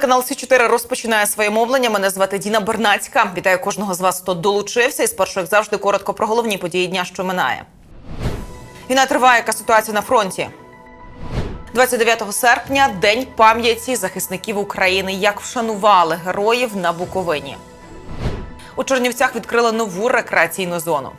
Телеканал Сі 4 розпочинає своє мовлення. Мене звати Діна Бернацька. Вітаю кожного з вас, хто долучився. І спершу, як завжди, коротко про головні події дня, що минає. Війна триває. Яка ситуація на фронті? 29 серпня день пам'яті захисників України. Як вшанували героїв на Буковині. У Чернівцях відкрили нову рекреаційну зону.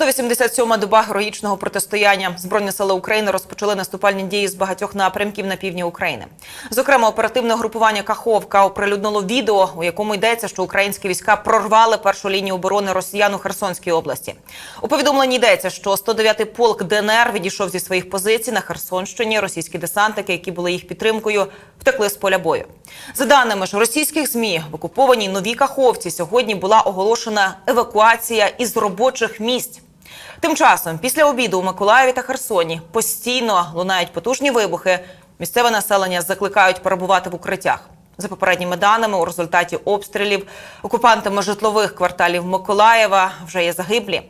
«187-ма доба героїчного протистояння. Збройні сили України розпочали наступальні дії з багатьох напрямків на півдні України. Зокрема, оперативне групування Каховка оприлюднило відео, у якому йдеться, що українські війська прорвали першу лінію оборони росіян у Херсонській області. У повідомленні йдеться, що 109-й полк ДНР відійшов зі своїх позицій на Херсонщині. Російські десантники, які були їх підтримкою, втекли з поля бою. За даними ж російських змі, в окупованій новій Каховці сьогодні була оголошена евакуація із робочих місць. Тим часом, після обіду у Миколаєві та Херсоні постійно лунають потужні вибухи. Місцеве населення закликають перебувати в укриттях. За попередніми даними, у результаті обстрілів окупантами житлових кварталів Миколаєва вже є загиблі.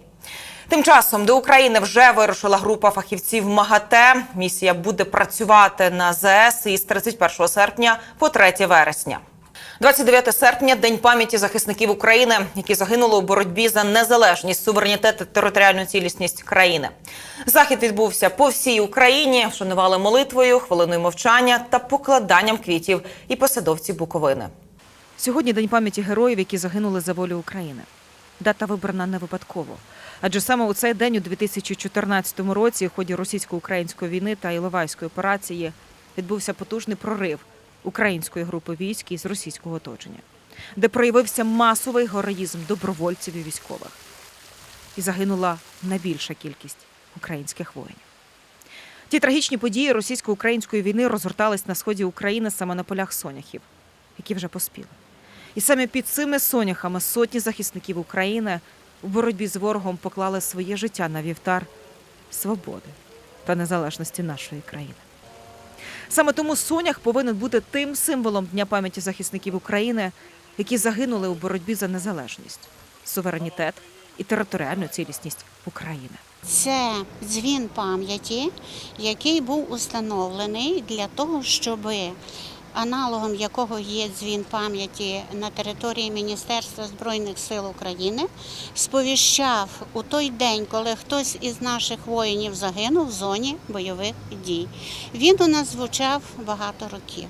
Тим часом до України вже вирушила група фахівців МАГАТЕ. Місія буде працювати на ЗС із 31 серпня по 3 вересня. 29 серпня день пам'яті захисників України, які загинули у боротьбі за незалежність, суверенітет та територіальну цілісність країни. Захід відбувся по всій Україні. Вшанували молитвою, хвилиною мовчання та покладанням квітів і посадовці Буковини. Сьогодні день пам'яті героїв, які загинули за волю України. Дата вибрана не випадково. Адже саме у цей день, у 2014 році, в ході російсько-української війни та Іловайської операції відбувся потужний прорив української групи військ із російського оточення, де проявився масовий героїзм добровольців і військових. І загинула найбільша кількість українських воїнів. Ті трагічні події російсько-української війни розгортались на сході України саме на полях соняхів, які вже поспіли. І саме під цими соняхами сотні захисників України у боротьбі з ворогом поклали своє життя на вівтар свободи та незалежності нашої країни. Саме тому сонях повинен бути тим символом Дня пам'яті захисників України, які загинули у боротьбі за незалежність, суверенітет і територіальну цілісність України. Це дзвін пам'яті, який був установлений для того, щоб аналогом якого є дзвін пам'яті на території Міністерства Збройних сил України, сповіщав у той день, коли хтось із наших воїнів загинув в зоні бойових дій. Він у нас звучав багато років.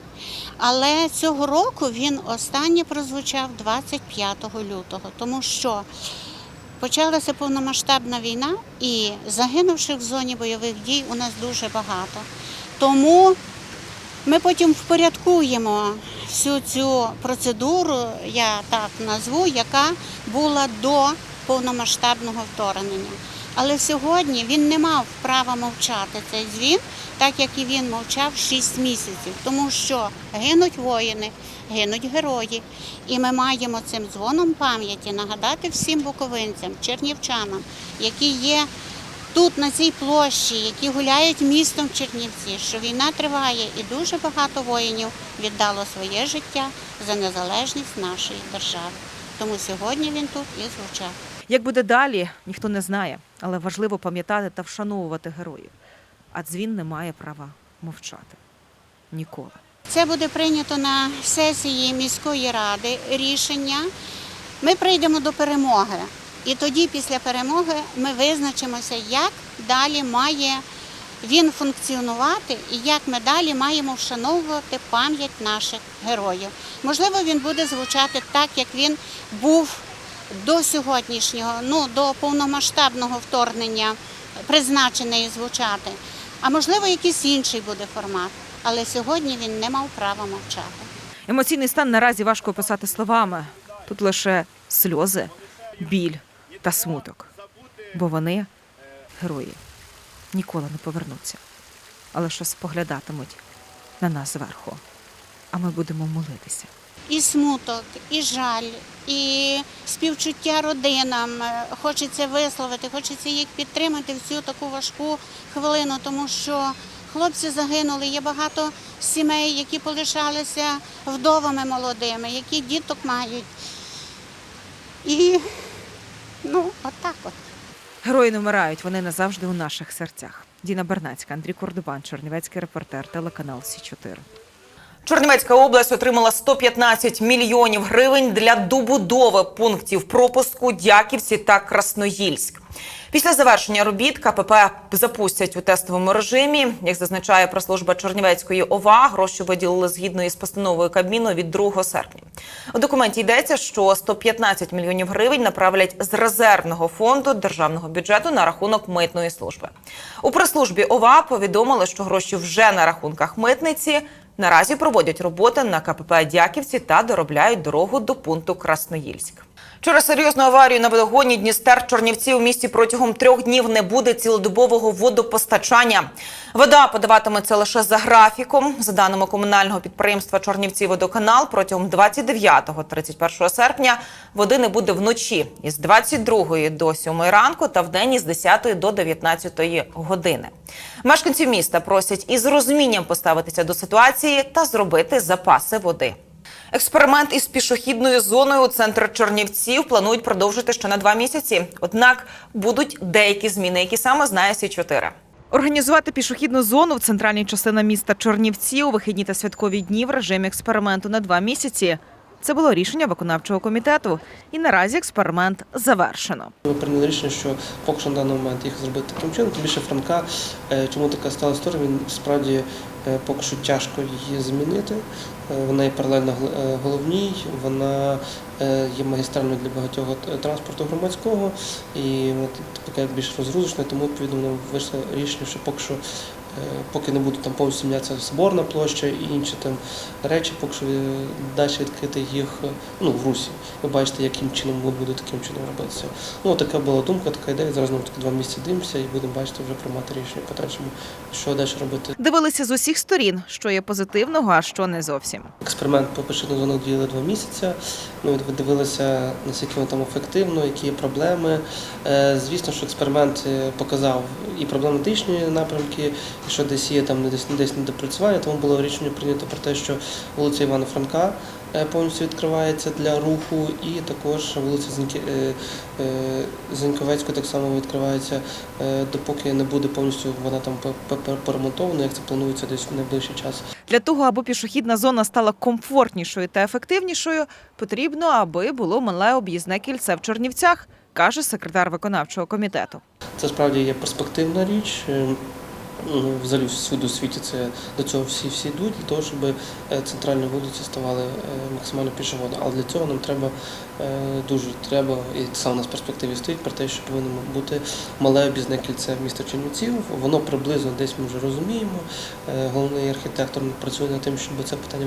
Але цього року він останнє прозвучав 25 лютого, тому що Почалася повномасштабна війна, і загинувших в зоні бойових дій у нас дуже багато. Тому ми потім впорядкуємо всю цю процедуру, я так назву, яка була до повномасштабного вторгнення. Але сьогодні він не мав права мовчати цей дзвін, так як і він мовчав 6 місяців, тому що гинуть воїни, гинуть герої. І ми маємо цим дзвоном пам'яті нагадати всім буковинцям, чернівчанам, які є тут, на цій площі, які гуляють містом Чернівці, що війна триває і дуже багато воїнів віддало своє життя за незалежність нашої держави. Тому сьогодні він тут і звучав. Як буде далі, ніхто не знає, але важливо пам'ятати та вшановувати героїв. А дзвін не має права мовчати ніколи. Це буде прийнято на сесії міської ради рішення. Ми прийдемо до перемоги. І тоді, після перемоги, ми визначимося, як далі має він функціонувати і як ми далі маємо вшановувати пам'ять наших героїв. Можливо, він буде звучати так, як він був до сьогоднішнього, ну до повномасштабного вторгнення призначений звучати. А можливо, якийсь інший буде формат. Але сьогодні він не мав права мовчати. Емоційний стан наразі важко описати словами. Тут лише сльози, біль та смуток. Бо вони, герої, ніколи не повернуться, а лише споглядатимуть на нас зверху. А ми будемо молитися. І смуток, і жаль, і співчуття родинам. Хочеться висловити, хочеться їх підтримати в цю таку важку хвилину, тому що хлопці загинули. Є багато сімей, які полишалися вдовами молодими, які діток мають. І ну, отак от. Герої не вмирають, вони назавжди у наших серцях. Діна Бернацька, Андрій Кордубан, Чернівецький репортер, телеканал Сі 4 Чернівецька область отримала 115 мільйонів гривень для добудови пунктів пропуску Дяківці та Красноїльськ. Після завершення робіт КПП запустять у тестовому режимі. Як зазначає прес-служба Чернівецької ОВА, гроші виділили згідно із постановою Кабміну від 2 серпня. У документі йдеться, що 115 мільйонів гривень направлять з резервного фонду державного бюджету на рахунок митної служби. У прес-службі ОВА повідомили, що гроші вже на рахунках митниці. Наразі проводять роботи на КПП Дяківці та доробляють дорогу до пункту Красноїльськ. Через серйозну аварію на водогоні Дністер Чорнівці у місті протягом трьох днів не буде цілодобового водопостачання. Вода подаватиметься лише за графіком. За даними комунального підприємства Чорнівці Водоканал, протягом 29-31 серпня води не буде вночі із 22 до 7 ранку та вдень із 10 до 19 години. Мешканці міста просять із розумінням поставитися до ситуації та зробити запаси води. Експеримент із пішохідною зоною у центр Чернівців планують продовжити ще на два місяці. Однак будуть деякі зміни, які саме знає Сі 4 Організувати пішохідну зону в центральній частині міста Чорнівці у вихідні та святкові дні в режимі експерименту на два місяці. Це було рішення виконавчого комітету, і наразі експеримент завершено. Ми прийняли рішення, що поки що на даний момент їх зробити таким чином. Тим більше Франка, е, чому така стала історія, він справді е, поки що тяжко її змінити. Вона є паралельно е, головній, вона е, є магістральною для багатьох е, транспорту громадського і вона така більш розгрузочна, тому відповідно вийшло рішення, що поки що. Е, Поки не буде там повністю мінятися соборна площа і інші там речі, поки що е, далі відкрити їх е, ну, в Русі. Ви бачите, яким чином буде таким чином робитися. Ну, така була думка, така ідея. Зараз знову таки два місяці дивимося і будемо бачити вже приймати рішення по подальшому, що далі робити. Дивилися з усіх сторін, що є позитивного, а що не зовсім. Експеримент по пішохідних зонах діяли два місяці. Ми дивилися, наскільки воно там ефективно, які є проблеми. Звісно, що експеримент показав і проблематичні напрямки, і що десь є там десь десь недопрацювання. Тому було рішення прийнято про те, що вулиця Івана Франка е, повністю відкривається для руху, і також вулиця Зіньки- е, так само відкривається, е, допоки не буде повністю вона там поремонтована, як це планується десь в найближчий час. Для того, аби пішохідна зона стала комфортнішою та ефективнішою, потрібно, аби було мале об'їзне кільце в Чернівцях, каже секретар виконавчого комітету. Це справді є перспективна річ. Ну, Взагалі всюди у світі це до цього всі всі йдуть для того, щоб е, центральні вулиці ставали е, максимально пішохідними. Але для цього нам треба дуже треба, і це саме у нас в перспективі стоїть про те, що повинно бути мале об'їзне кільце міста Чернівців. Воно приблизно десь ми вже розуміємо. Е, Головний архітектор працює над тим, щоб це питання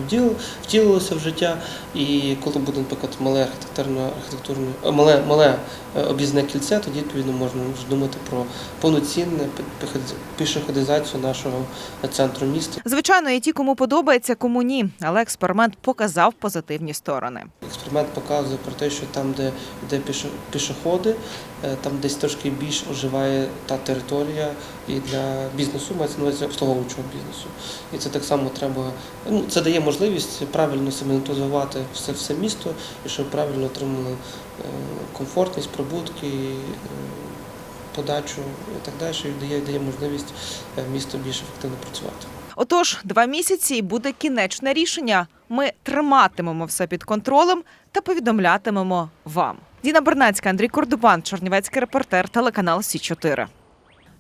втілилося в життя. І коли буде, наприклад, мале архітектурне архітектурне е, мале, мале е, об'їзне кільце, тоді відповідно можна вже думати про повноцінне пі- пішоходизацію нашого центру міста. Звичайно, є ті, кому подобається, кому ні, але експеримент показав позитивні сторони. Експеримент показує про те, що там, де пішо- пішоходи, е, там десь трошки більш оживає та територія і для бізнесу, мається на увазі обслуговуючого бізнесу. І це так само треба. Ну, це дає можливість правильно сементизувати все, все місто і щоб правильно отримали е, комфортність, прибутки. е, Подачу і так далі, і дає, дає можливість місту більш ефективно працювати. Отож, два місяці і буде кінечне рішення. Ми триматимемо все під контролем та повідомлятимемо вам. Діна Бернацька, Андрій Кордубан, Чернівецький репортер, телеканал Сі 4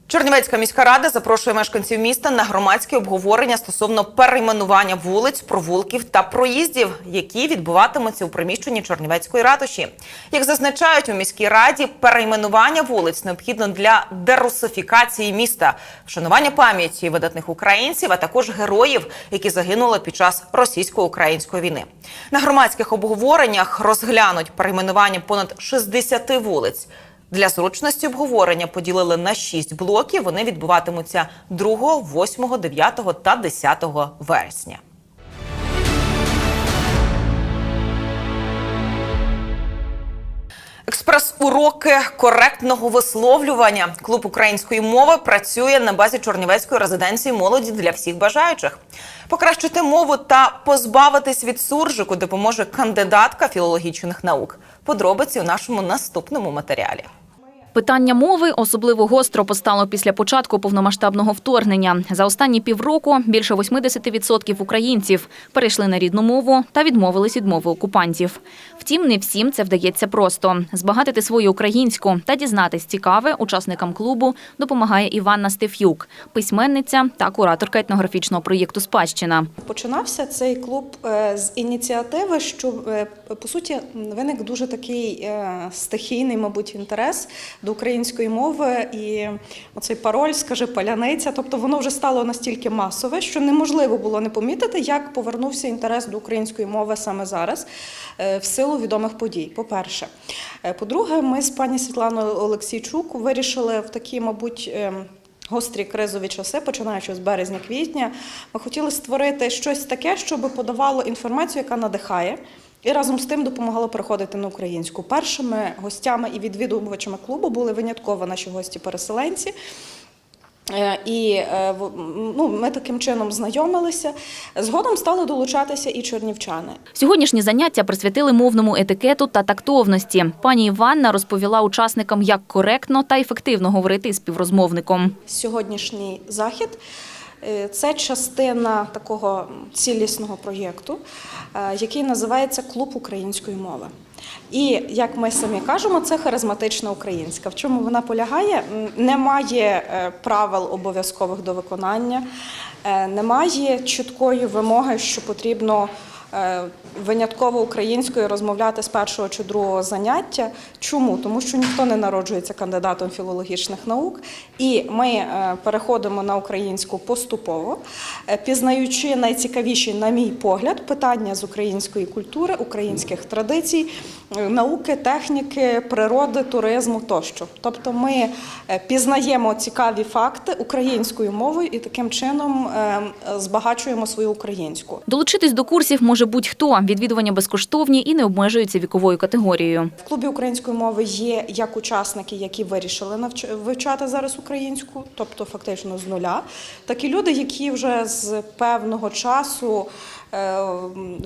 Чернівецька міська рада запрошує мешканців міста на громадське обговорення стосовно перейменування вулиць, провулків та проїздів, які відбуватимуться у приміщенні Чернівецької ратуші. Як зазначають у міській раді, перейменування вулиць необхідно для дерусифікації міста, вшанування пам'яті видатних українців, а також героїв, які загинули під час російсько-української війни. На громадських обговореннях розглянуть перейменування понад 60 вулиць. Для зручності обговорення поділили на шість блоків. Вони відбуватимуться 2, 8, 9 та 10 вересня. Експрес-уроки коректного висловлювання. Клуб української мови працює на базі Чорнівецької резиденції молоді для всіх бажаючих. Покращити мову та позбавитись від суржику допоможе кандидатка філологічних наук. Подробиці у нашому наступному матеріалі. Питання мови особливо гостро постало після початку повномасштабного вторгнення. За останні півроку більше 80% українців перейшли на рідну мову та відмовились від мови окупантів. Втім, не всім це вдається просто. Збагатити свою українську та дізнатись цікаве учасникам клубу допомагає Іванна Стеф'юк, письменниця та кураторка етнографічного проєкту Спадщина. Починався цей клуб е, з ініціативи, що е, по суті виник дуже такий е, стихійний, мабуть, інтерес до української мови, і оцей пароль, скажи, паляниця. Тобто воно вже стало настільки масове, що неможливо було не помітити, як повернувся інтерес до української мови саме зараз, е, в силу відомих подій. По-перше, Е, по-друге, ми з пані Світланою Олексійчук вирішили в такі, мабуть. ем, гострі кризові часи, починаючи з березня-квітня, ми хотіли створити щось таке, щоб подавало інформацію, яка надихає. І разом з тим допомагало переходити на українську. Першими гостями і відвідувачами клубу були винятково наші гості-переселенці. Е, І е, ну, ми таким чином знайомилися. Згодом стали долучатися і чернівчани. Сьогоднішні заняття присвятили мовному етикету та тактовності. Пані Іванна розповіла учасникам, як коректно та ефективно говорити з співрозмовником. Сьогоднішній захід це частина такого цілісного проєкту, е, який називається Клуб української мови. І як ми самі кажемо, це харизматична українська. В чому вона полягає? Немає е, правил обов'язкових до виконання, е, немає чіткої вимоги, що потрібно е, винятково українською розмовляти з першого чи другого заняття. Чому? Тому що ніхто не народжується кандидатом філологічних наук, і ми е, переходимо на українську поступово, е, пізнаючи найцікавіші, на мій погляд, питання з української культури, українських традицій, е, науки, техніки, природи, туризму тощо. Тобто ми е, пізнаємо цікаві факти українською мовою і таким чином е, збагачуємо свою українську. Долучитись до курсів може будь-хто. Відвідування безкоштовні і не обмежуються віковою категорією. В клубі української мови є як учасники, які вирішили вивчати зараз українську, тобто фактично з нуля, так і люди, які вже з певного часу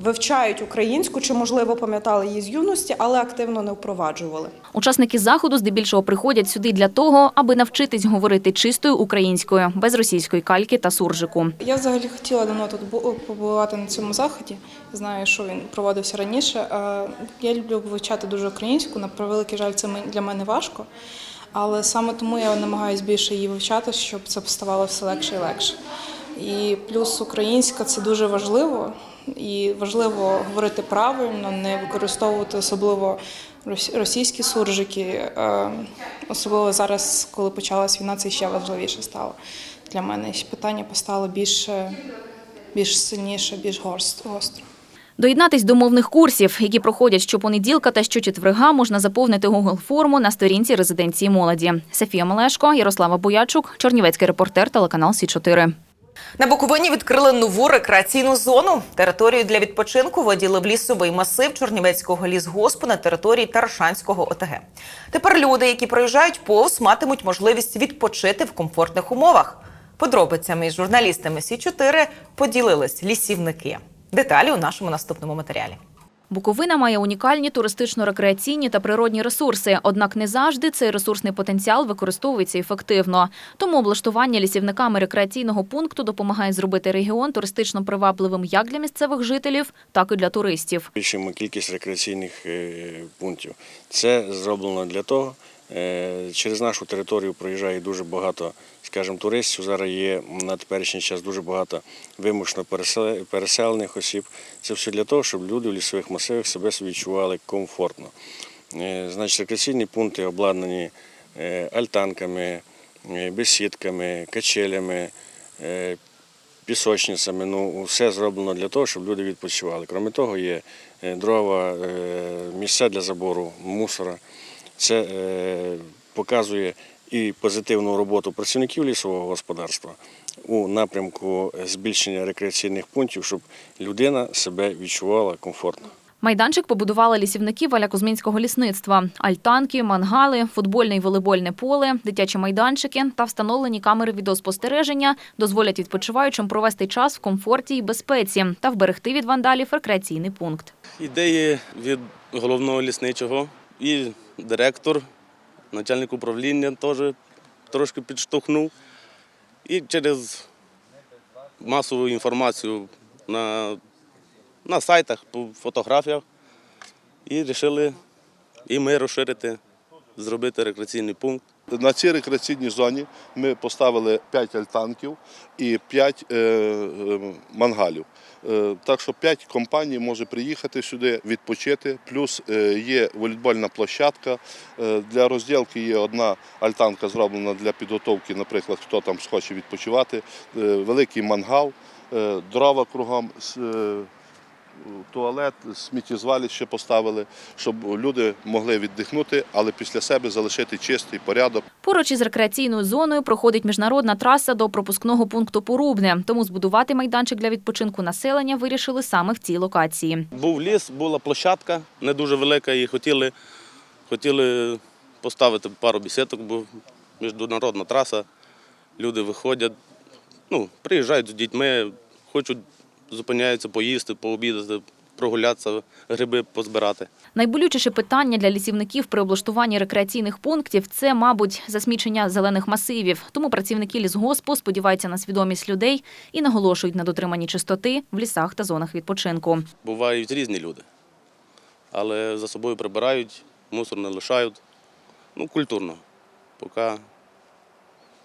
вивчають українську, чи можливо пам'ятали її з юності, але активно не впроваджували. Учасники заходу здебільшого приходять сюди для того, аби навчитись говорити чистою українською, без російської кальки та суржику. Я взагалі хотіла давно тут бу- побувати на цьому заході. Знаю, що він проводився раніше. Е, Я люблю вивчати дуже українську. На превеликий жаль, це для мене важко. Але саме тому я намагаюся більше її вивчати, щоб це ставало все легше і легше. І плюс українська це дуже важливо. І важливо говорити правильно, не використовувати особливо рос- російські суржики. Е, Особливо зараз, коли почалась війна, це ще важливіше стало для мене. Питання постало більш, більш сильніше, більш гостро. Доєднатись до мовних курсів, які проходять щопонеділка та щочетверга, можна заповнити Google форму на сторінці резиденції молоді. Софія Малешко, Ярослава Боячук, Чернівецький репортер, телеканал Сі 4 На Буковині відкрили нову рекреаційну зону. Територію для відпочинку виділив лісовий масив Чорнівецького лісгоспу на території Тарашанського ОТГ. Тепер люди, які проїжджають повз, матимуть можливість відпочити в комфортних умовах. Подробицями із журналістами Сі 4 поділились лісівники. Деталі у нашому наступному матеріалі. Буковина має унікальні туристично-рекреаційні та природні ресурси, однак не завжди цей ресурсний потенціал використовується ефективно. Тому облаштування лісівниками рекреаційного пункту допомагає зробити регіон туристично привабливим як для місцевих жителів, так і для туристів. Більшимо кількість рекреаційних е, пунктів. Це зроблено для того. Е, Через нашу територію проїжджає дуже багато, скажімо, туристів. Зараз є на теперішній час дуже багато вимушено переселених осіб. Це все для того, щоб люди в лісових масивах себе відчували комфортно. Е, Значить, рекреаційні пункти обладнані е, альтанками, бесідками, качелями, пісочницями. Ну, все зроблено для того, щоб люди відпочивали. Крім того, є дрова, місця для забору мусора. Це е, показує і позитивну роботу працівників лісового господарства у напрямку збільшення рекреаційних пунктів, щоб людина себе відчувала комфортно. Майданчик побудували лісівники Валякузьмінського лісництва. Альтанки, мангали, футбольне і волейбольне поле, дитячі майданчики та встановлені камери відеоспостереження дозволять відпочиваючим провести час в комфорті і безпеці та вберегти від вандалів рекреаційний пункт. Ідеї від головного лісничого і директор начальник управління теж трошки підштовхнув. І через масову інформацію на, на сайтах, по фотографіях. І вирішили і ми розширити, зробити рекреаційний пункт. На цій рекреаційній зоні ми поставили 5 альтанків і 5 е, е, мангалів. Е, так що 5 компаній може приїхати сюди, відпочити. Плюс е, є волейбольна площадка. Е, для розділки є одна альтанка зроблена для підготовки, наприклад, хто там схоче відпочивати. Великий мангал, дрова кругом. Туалет, сміттєзвалище поставили, щоб люди могли віддихнути, але після себе залишити чистий порядок. Поруч із рекреаційною зоною проходить міжнародна траса до пропускного пункту Порубне. Тому збудувати майданчик для відпочинку населення вирішили саме в цій локації. Був ліс, була площадка не дуже велика, і хотіли, хотіли поставити пару бісеток, бо міжнародна траса, люди виходять, ну, приїжджають з дітьми, хочуть, зупиняються поїсти, пообідати, прогулятися, гриби позбирати. Найболючіше питання для лісівників при облаштуванні рекреаційних пунктів це, мабуть, засмічення зелених масивів. Тому працівники лісгоспу сподіваються на свідомість людей і наголошують на дотриманні чистоти в лісах та зонах відпочинку. Бувають різні люди, але за собою прибирають, мусор не лишають. Ну, культурно. Поки,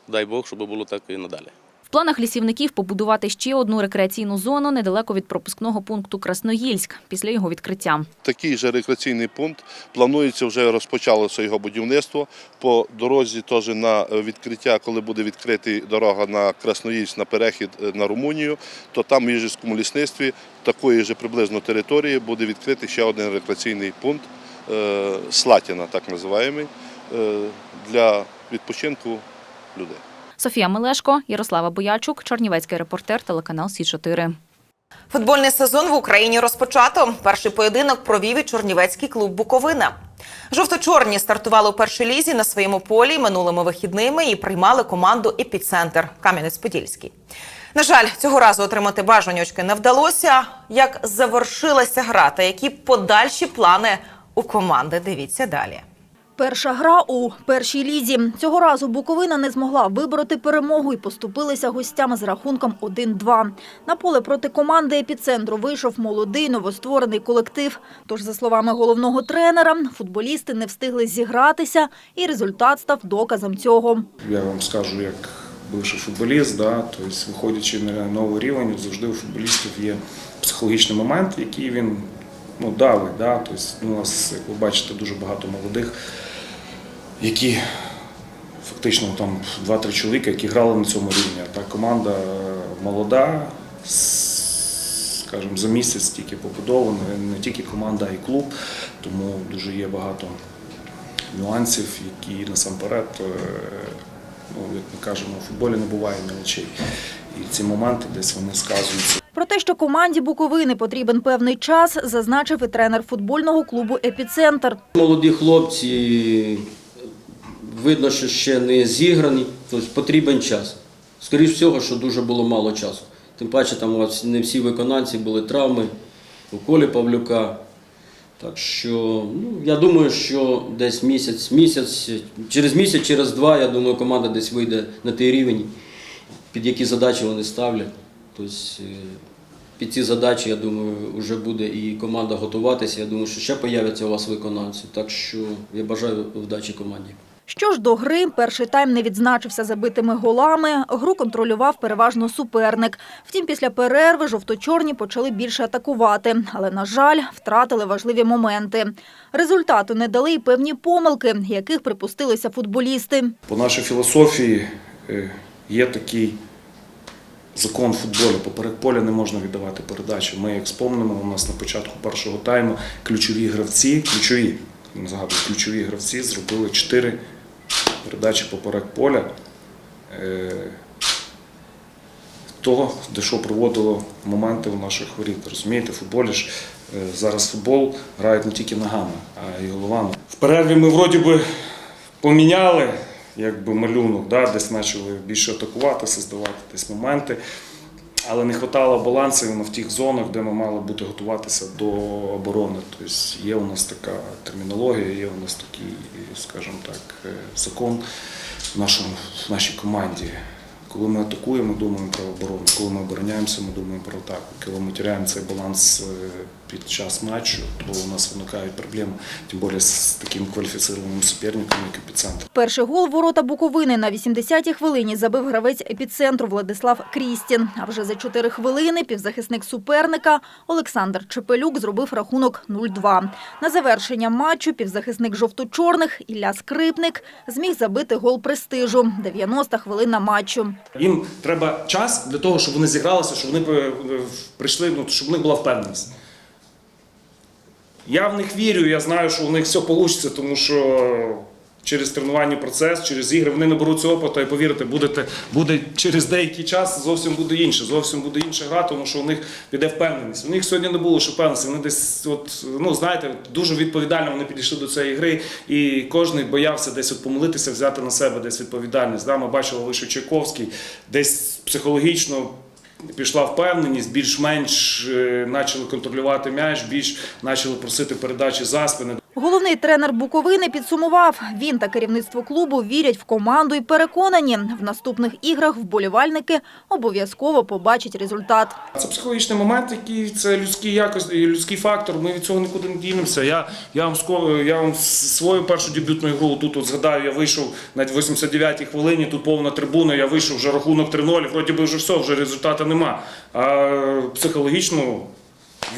дай Бог, щоб було так і надалі. Планах лісівників побудувати ще одну рекреаційну зону недалеко від пропускного пункту Красноїльськ після його відкриття. Такий же рекреаційний пункт планується вже розпочалося його будівництво. По дорозі теж на відкриття, коли буде відкрита дорога на Красноїльськ на перехід е, на Румунію, то там в Їжівському лісництві такої ж приблизно території буде відкритий ще один рекреаційний пункт е, Слатіна, так називаємо, е, для відпочинку людей. Софія Мелешко, Ярослава Боячук, Чорнівецький репортер, телеканал Сі 4 Футбольний сезон в Україні розпочато. Перший поєдинок провів і Чорнівецький клуб Буковина. Жовто-чорні стартували у першій лізі на своєму полі минулими вихідними і приймали команду Епіцентр Кам'янець-Подільський. На жаль, цього разу отримати бажані очки не вдалося. Як завершилася гра та які подальші плани у команди? Дивіться далі. Перша гра у першій лізі. Цього разу Буковина не змогла вибороти перемогу і поступилися гостями з рахунком 1-2. На поле проти команди епіцентру вийшов молодий новостворений колектив. Тож, за словами головного тренера, футболісти не встигли зігратися, і результат став доказом цього. Я вам скажу, як бивший футболіст, да, тобто, виходячи на новий рівень, завжди у футболістів є психологічний момент, який він ну, давить. Да, тобто, у нас, як ви бачите, дуже багато молодих, які фактично там 2-3 чоловіка, які грали на цьому рівні. Та команда е, молода, скажімо, за місяць тільки побудована, не тільки команда, а й клуб, тому дуже є багато нюансів, які насамперед, е, ну, як ми кажемо, у футболі не буває мелочей. І ці моменти десь вони сказуються. Про те, що команді Буковини потрібен певний час, зазначив і тренер футбольного клубу Епіцентр. Молоді хлопці, видно, що ще не зіграні, тобто потрібен час. Скоріше всього, що дуже було мало часу. Тим паче, там у вас не всі виконанці були травми у Колі Павлюка. Так що, ну, я думаю, що десь місяць, місяць, через місяць, через два, я думаю, команда десь вийде на той рівень, під які задачі вони ставлять. Тобто, е, під ці задачі, я думаю, вже буде і команда готуватися. Я думаю, що ще появляться у вас виконавці. Так що я бажаю вдачі команді. Що ж до гри, перший тайм не відзначився забитими голами. Гру контролював переважно суперник. Втім, після перерви жовто-чорні почали більше атакувати, але, на жаль, втратили важливі моменти. Результату не дали й певні помилки, яких припустилися футболісти. По нашій філософії е, є такий закон футболу. Поперед поля не можна віддавати передачі. Ми, як спомнимо, у нас на початку першого тайму ключові гравці, ключові, не згадую, ключові гравці зробили чотири передачі поперек поля. Е, того, де що приводило моменти у наших воріт. Розумієте, футболі ж е, зараз футбол грають не тільки ногами, а й головами. В перерві ми вроді би поміняли якби малюнок, да, десь почали більше атакувати, создавати десь моменти. Але не вистачало балансу в тих зонах, де ми мали бути готуватися до оборони. Тобто є у нас така термінологія, є у нас такий, скажімо так, е, закон в, нашій команді. Коли ми атакуємо, думаємо про оборону. Коли ми обороняємося, ми думаємо про атаку. Коли ми теряємо цей баланс е, під час матчу, то у нас виникають проблеми, тим більше з таким кваліфіційним суперником, як епіцентр. Перший гол ворота Буковини на 80-й хвилині забив гравець епіцентру Владислав Крістін. А вже за 4 хвилини півзахисник суперника Олександр Чепелюк зробив рахунок 0-2. На завершення матчу півзахисник жовто-чорних Ілля Скрипник зміг забити гол престижу. 90 хвилина матчу. Їм треба час для того, щоб вони зігралися, щоб вони е, прийшли, ну, щоб у них була впевненість. Я в них вірю, я знаю, що у них все вийде, тому що через тренувальний процес, через ігри вони наберуться опиту і повірте, будете, буде через деякий час зовсім буде інше, зовсім буде інша гра, тому що у них піде впевненість. У них сьогодні не було ще впевненості. Вони десь, от, ну знаєте, дуже відповідально вони підійшли до цієї гри, і кожен боявся десь от помилитися, взяти на себе десь відповідальність. Да, ми бачили лише Чайковський, десь психологічно. Пішла впевненість, більш-менш е, почали контролювати м'яч, більш почали просити передачі за спини. Головний тренер Буковини підсумував, він та керівництво клубу вірять в команду і переконані, в наступних іграх вболівальники обов'язково побачать результат. Це психологічний момент, який це людський якось, людський фактор. Ми від цього нікуди не дінемося. Я, я вам я вам свою першу дебютну ігру тут от згадаю. Я вийшов на 89-й хвилині. Тут повна трибуна. Я вийшов вже рахунок 3-0. Вроді би вже все, вже результату нема. А психологічно.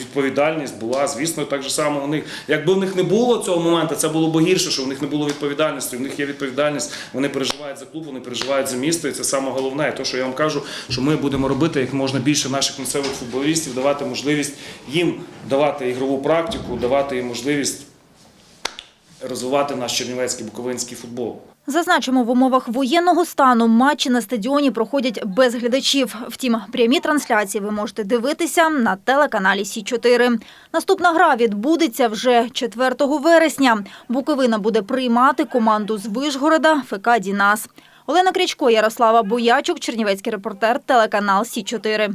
Відповідальність була, звісно, так же само у них. Якби в них не було цього моменту, це було б гірше, що в них не було відповідальності. У них є відповідальність, вони переживають за клуб, вони переживають за місто, і це саме головне. І те, що я вам кажу, що ми будемо робити як можна більше наших місцевих футболістів, давати можливість їм давати ігрову практику, давати їм можливість розвивати наш чернівецький буковинський футбол. Зазначимо, в умовах воєнного стану матчі на стадіоні проходять без глядачів. Втім, прямі трансляції ви можете дивитися на телеканалі Сі 4 Наступна гра відбудеться вже 4 вересня. Буковина буде приймати команду з Вишгорода ФК Дінас. Олена Крячко, Ярослава Боячук, Чернівецький репортер, телеканал Сі 4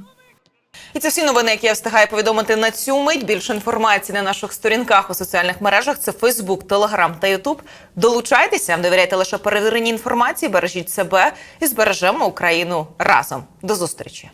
І це всі новини, які я встигаю повідомити на цю мить. Більше інформації на наших сторінках у соціальних мережах. Це Фейсбук, Телеграм та Ютуб. Долучайтеся, довіряйте лише перевіреній інформації, бережіть себе і збережемо Україну разом. До зустрічі.